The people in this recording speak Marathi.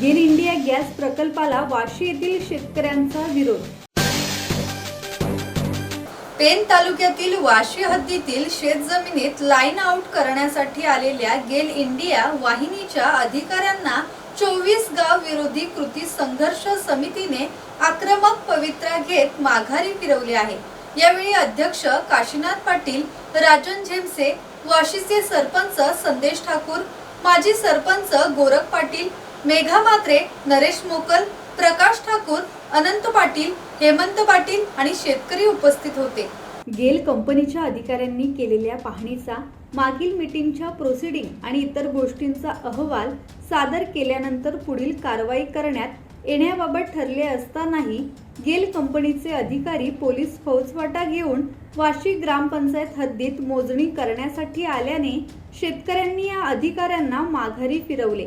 गॅस प्रकल्पाला वाशी येथील शेतकऱ्यांचा विरोध. पेन तालुक्यातील वाशी हद्दीतील शेत जमिनीत लाईन आउट करण्यासाठी आलेल्या गेल इंडिया वाहिनीच्या अधिकाऱ्यांना चोवीस गाव विरोधी कृती संघर्ष समितीने आक्रमक पवित्रा घेत माघारी फिरवले आहे. यावेळी अध्यक्ष काशीनाथ पाटील राजन झेमसे वाशीचे सरपंच संदेश ठाकूर माजी सरपंच गोरख पाटील मेघा मात्रे नरेश मोकल प्रकाश ठाकूर अनंत पाटील हेमंत पाटील आणि शेतकरी उपस्थित होते. गेल कंपनीच्या अधिकाऱ्यांनी केलेल्या पाहणीचा मागील मीटिंगच्या प्रोसिडिंग आणि इतर गोष्टींचा अहवाल सादर केल्यानंतर पुढील कारवाई करण्यात येण्याबाबत ठरले असतानाही गेल कंपनीचे अधिकारी पोलीस फौजवाटा घेऊन वाशी ग्रामपंचायत हद्दीत मोजणी करण्यासाठी आल्याने शेतकऱ्यांनी या अधिकाऱ्यांना माघारी फिरवले.